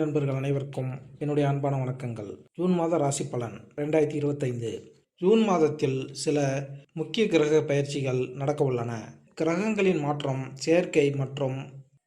நண்பர்கள் அனைவருக்கும் என்னுடைய அன்பான வணக்கங்கள். ஜூன் மாத ராசி பலன் ரெண்டாயிரத்தி இருபத்தைந்து. ஜூன் மாதத்தில் சில முக்கிய கிரக பயிற்சிகள் நடக்க உள்ளன. கிரகங்களின் மாற்றம் செயற்கை மற்றும்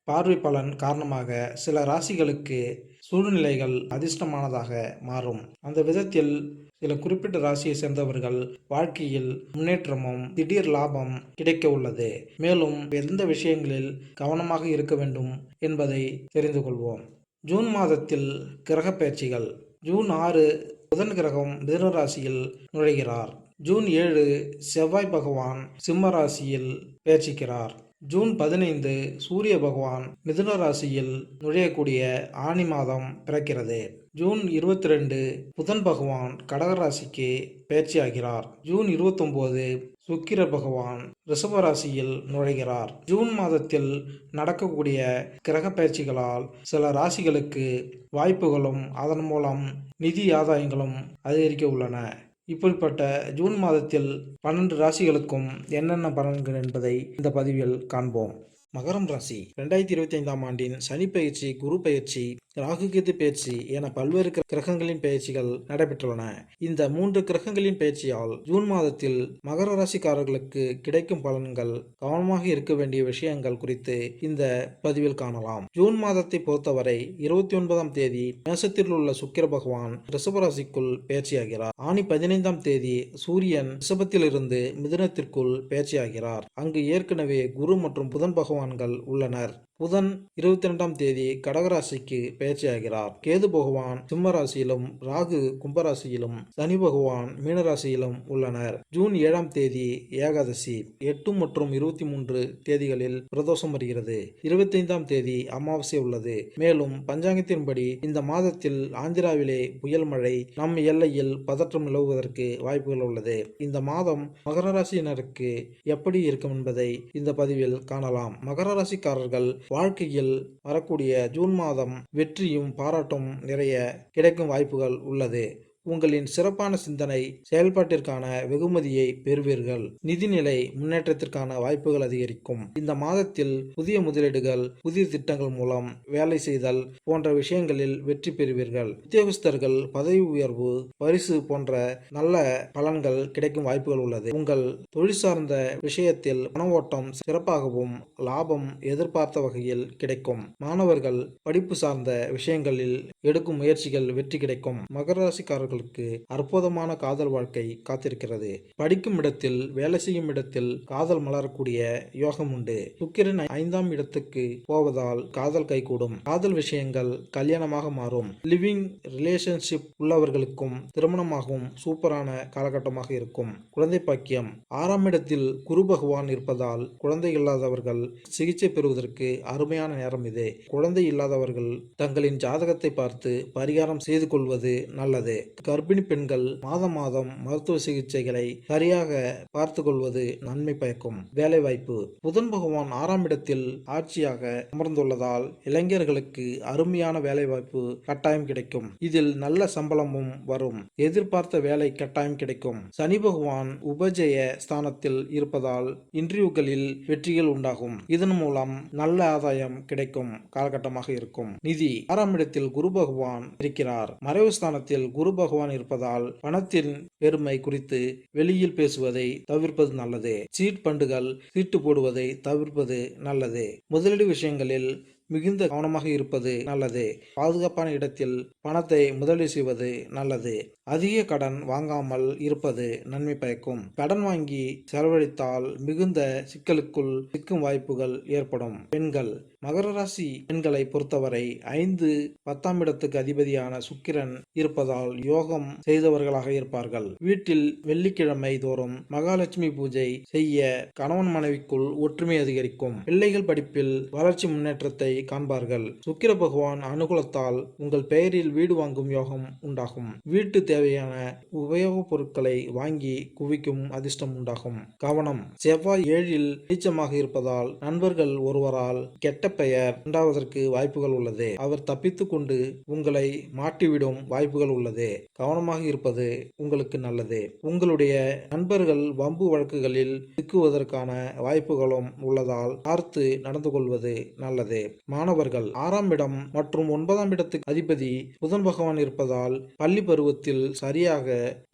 பார்வை பலன் காரணமாக சில ராசிகளுக்கு சூழ்நிலைகள் அதிர்ஷ்டமானதாக மாறும். அந்த விதத்தில் சில குறிப்பிட்ட ராசியை சேர்ந்தவர்கள் வாழ்க்கையில் முன்னேற்றமும் திடீர் லாபம் கிடைக்க உள்ளது. மேலும் எந்த விஷயங்களில் கவனமாக இருக்க வேண்டும் என்பதை தெரிந்து கொள்வோம். ஜூன் மாதத்தில் கிரக பயிற்சிகள். ஜூன் ஆறு புதன் கிரகம் மிதுன ராசியில் நுழைகிறார். ஜூன் ஏழு செவ்வாய் பகவான் சிம்ம ராசியில் பயிற்சிக்கிறார். ஜூன் பதினைந்து சூரிய பகவான் மிதுன ராசியில் நுழையக்கூடிய ஆனி மாதம் பிறக்கிறது. ஜூன் இருபத்தி ரெண்டு புதன் பகவான் கடக ராசிக்கு பயிற்சியாகிறார் ஜூன் இருபத்தொம்போது சுக்கிர பகவான் ரிஷபராசியில் நுழைகிறார். ஜூன் மாதத்தில் நடக்கக்கூடிய கிரக பயிற்சிகளால் சில ராசிகளுக்கு வாய்ப்புகளும் அதன் மூலம் நிதி ஆதாயங்களும் அதிகரிக்க உள்ளன. இப்படிப்பட்ட ஜூன் மாதத்தில் பன்னெண்டு ராசிகளுக்கும் என்னென்ன பலன்கள் என்பதை இந்த பதிவில் காண்போம். மகரம் ராசி. ரெண்டாயிரத்தி இருபத்தி ஐந்தாம் ஆண்டின் சனி பயிற்சி குரு பயிற்சி ராகு கேது பயிற்சி என பல்வேறு கிரகங்களின் பயிற்சிகள் நடைபெற்றுள்ளன. இந்த மூன்று கிரகங்களின் பயிற்சியால் ஜூன் மாதத்தில் மகர ராசிக்காரர்களுக்கு கிடைக்கும் பலன்கள் கவனமாக இருக்க வேண்டிய விஷயங்கள் குறித்து இந்த பதிவில் காணலாம். ஜூன் மாதத்தை பொறுத்தவரை இருபத்தி ஒன்பதாம் தேதி மேசத்தில் உள்ள சுக்கிர பகவான் ரிஷபராசிக்குள் பயிற்சியாகிறார். ஆணி பதினைந்தாம் தேதி சூரியன் ரிஷபத்திலிருந்து மிதுனத்திற்குள் பயிற்சியாகிறார். அங்கு ஏற்கனவே குரு மற்றும் புதன் பகவான் பகவான்கள் உள்ளனர். புதன் இருபத்தி ரெண்டாம் தேதி கடகராசிக்கு பயிற்சியாகிறார் கேது பகவான் சிம்மராசியிலும் ராகு கும்பராசியிலும் சனி பகவான் மீனராசியிலும் உள்ளனர். ஜூன் ஏழாம் தேதி ஏகாதசி எட்டு மற்றும் இருபத்தி மூன்று தேதிகளில் பிரதோஷம் வருகிறது. இருபத்தைந்தாம் தேதி அமாவாசை உள்ளது. மேலும் பஞ்சாங்கத்தின்படி இந்த மாதத்தில் ஆந்திராவிலே புயல் மழை நம் எல்லையில் பதற்றம் நிலவுவதற்கு வாய்ப்புகள் உள்ளது. இந்த மாதம் மகர ராசியினருக்கு எப்படி இருக்கும் என்பதை இந்த பதிவில் காணலாம். மகர ராசிக்காரர்கள் வாழ்க்கையில் வரக்கூடிய ஜூன் மாதம் வெற்றியும் பாராட்டும் நிறைய கிடைக்கும் வாய்ப்புகள் உள்ளது. உங்களின் சிறப்பான சிந்தனை செயல்பாட்டிற்கான வெகுமதியை பெறுவீர்கள். நிதிநிலை முன்னேற்றத்திற்கான வாய்ப்புகள் அதிகரிக்கும். இந்த மாதத்தில் புதிய முதலீடுகள் புதிய திட்டங்கள் மூலம் வேலை செய்தல் போன்ற விஷயங்களில் வெற்றி பெறுவீர்கள். உத்தியோகஸ்தர்கள் பதவி உயர்வு பரிசு போன்ற நல்ல பலன்கள் கிடைக்கும் வாய்ப்புகள் உள்ளது. உங்கள் தொழில் சார்ந்த விஷயத்தில் பண ஓட்டம் சிறப்பாகவும் லாபம் எதிர்பார்த்த வகையில் கிடைக்கும். மாணவர்கள் படிப்பு சார்ந்த விஷயங்களில் எடுக்கும் முயற்சிகள் வெற்றி கிடைக்கும். மகர ராசிக்காரர்களுக்கு அற்புதமான காதல் வாழ்க்கை காத்திருக்கிறது. படிக்கும் இடத்தில் வேலை செய்யும் இடத்தில் காதல் மலரக்கூடிய யோகம் உண்டு. சுக்கிரன் ஐந்தாம் இடத்துக்கு போவதால் காதல் கைகூடும். காதல் விஷயங்கள் கல்யாணமாக மாறும். லிவிங் ரிலேஷன்ஷிப் உள்ளவர்களுக்கும் திருமணமாகவும் சூப்பரான காலகட்டமாக இருக்கும். குழந்தை பாக்கியம். ஆறாம் இடத்தில் குரு பகவான் இருப்பதால் குழந்தை இல்லாதவர்கள் சிகிச்சை பெறுவதற்கு அருமையான நேரம் இது. குழந்தை இல்லாதவர்கள் தங்களின் ஜாதகத்தை பார்த்து பரிகாரம் செய்து கொள்வது நல்லது. கர்ப்பிணி பெண்கள் மாதம் மாதம் மருத்துவ சிகிச்சைகளை சரியாக பார்த்து கொள்வது நன்மை பயக்கும். வேலைவாய்ப்பு. புதன் பகவான் ஆறாம் இடத்தில் ஆட்சியாக அமர்ந்துள்ளதால் இளைஞர்களுக்கு அருமையான வேலைவாய்ப்பு கட்டாயம் கிடைக்கும். இதில் நல்ல சம்பளமும் வரும். எதிர்பார்த்த வேலை கட்டாயம் கிடைக்கும். சனி பகவான் உபஜய ஸ்தானத்தில் இருப்பதால் இன்டர்வியூகளில் வெற்றிகள் உண்டாகும். இதன் மூலம் நல்ல ஆதாயம் கிடைக்கும் காலகட்டமாக இருக்கும். நிதி. ஆறாம் இடத்தில் குரு பகவான் இருக்கிறார். மறைவு ஸ்தானத்தில் குரு பகவான் இருப்பதால் பணத்தின் பெருமை குறித்து வெளியில் பேசுவதை தவிர்ப்பது நல்லது. சீட் பண்டுகள் சீட்டு போடுவதை தவிர்ப்பது நல்லது. முதலீடு விஷயங்களில் மிகுந்த கவனமாக இருப்பது நல்லது. பாதுகாப்பான இடத்தில் பணத்தை முதலீடு செய்வது நல்லது. அதிக கடன் வாங்காமல் இருப்பது நன்மை பயக்கும். கடன் வாங்கி செலவழித்தால் மிகுந்த சிக்கலுக்குள் சிக்கும் வாய்ப்புகள் ஏற்படும். பெண்கள் மகர ராசி பெண்களை பொறுத்தவரை ஐந்து பத்தாம் இடத்துக்கு அதிபதியான சுக்கிரன் இருப்பதால் யோகம் செய்தவர்களாக இருப்பார்கள். வீட்டில் வெள்ளிக்கிழமை தோறும் மகாலட்சுமி பூஜை செய்ய கணவன் மனைவிக்குள் ஒற்றுமை அதிகரிக்கும். பிள்ளைகள் படிப்பில் வளர்ச்சி முன்னேற்றத்தை காண்பார்கள். சுக்கிர பகவான் அனுகூலத்தால் உங்கள் பெயரில் வீடு வாங்கும் யோகம் உண்டாகும். வீட்டு தேவையான உபயோகப் பொருட்களை வாங்கி குவிக்கும் அதிர்ஷ்டம் உண்டாகும். கவனம் செவ்வாய் ஏழில் நீச்சமாக இருப்பதால் நண்பர்கள் ஒருவரால் கெட்ட பெயர் உண்டாவதற்கு வாய்ப்புகள் உள்ளது. அவர் தப்பித்து கொண்டு உங்களை மாட்டிவிடும் வாய்ப்புகள் உள்ளது. கவனமாக இருப்பது உங்களுக்கு நல்லது. உங்களுடைய நண்பர்கள் வம்பு வழக்குகளில் சிக்குவதற்கான வாய்ப்புகளும் உள்ளதால் பார்த்து நடந்து கொள்வது நல்லது. மாணவர்கள் ஆறாம் இடம் மற்றும் ஒன்பதாம் இடத்துக்கு அதிபதி புதன் பகவான் இருப்பதால் பள்ளி பருவத்தில் சரியாக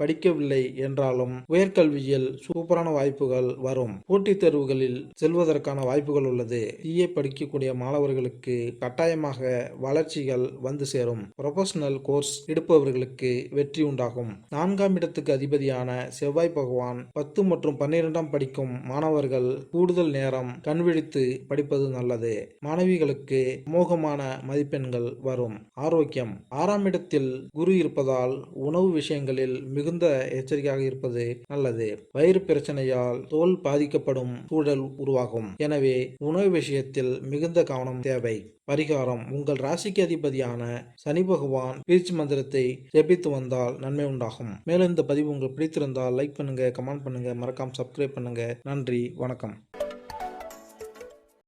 படிக்கவில்லை என்றாலும் உயர்கல்வியில் சூப்பரான வாய்ப்புகள் வரும். போட்டித் தேர்வுகளில் செல்வதற்கான வாய்ப்புகள் உள்ளது. சிஏ படிக்கக்கூடிய மாணவர்களுக்கு கட்டாயமாக வளர்ச்சிகள் வந்து சேரும். ப்ரொபஷனல் கோர்ஸ் எடுப்பவர்களுக்கு வெற்றி உண்டாகும். நான்காம் இடத்துக்கு அதிபதியான செவ்வாய் பகவான் பத்து மற்றும் பன்னிரெண்டாம் படிக்கும் மாணவர்கள் கூடுதல் நேரம் கண்விழித்து படிப்பது நல்லது. மாணவிகளுக்கு அமோகமான மதிப்பெண்கள் வரும். ஆரோக்கியம். ஆறாம் இடத்தில் குரு இருப்பதால் உணவு விஷயங்களில் மிகுந்த எச்சரிக்கையாக இருப்பது நல்லது. வயிறு பிரச்சனையால் தோல் பாதிக்கப்படும் சூழல் உருவாகும். எனவே உணவு விஷயத்தில் மிகுந்த மிகுந்த கவனம் தேவை. பரிகாரம் உங்கள் ராசிக்கு அதிபதியான சனி பகவான் பீச் மந்திரத்தை ஜெபித்து வந்தால் நன்மை உண்டாகும். மேலும் இந்த பதிவு உங்களுக்கு பிடித்திருந்தால் லைக் பண்ணுங்க கமெண்ட் பண்ணுங்க மறக்காம சப்ஸ்கிரைப் பண்ணுங்க. நன்றி வணக்கம்.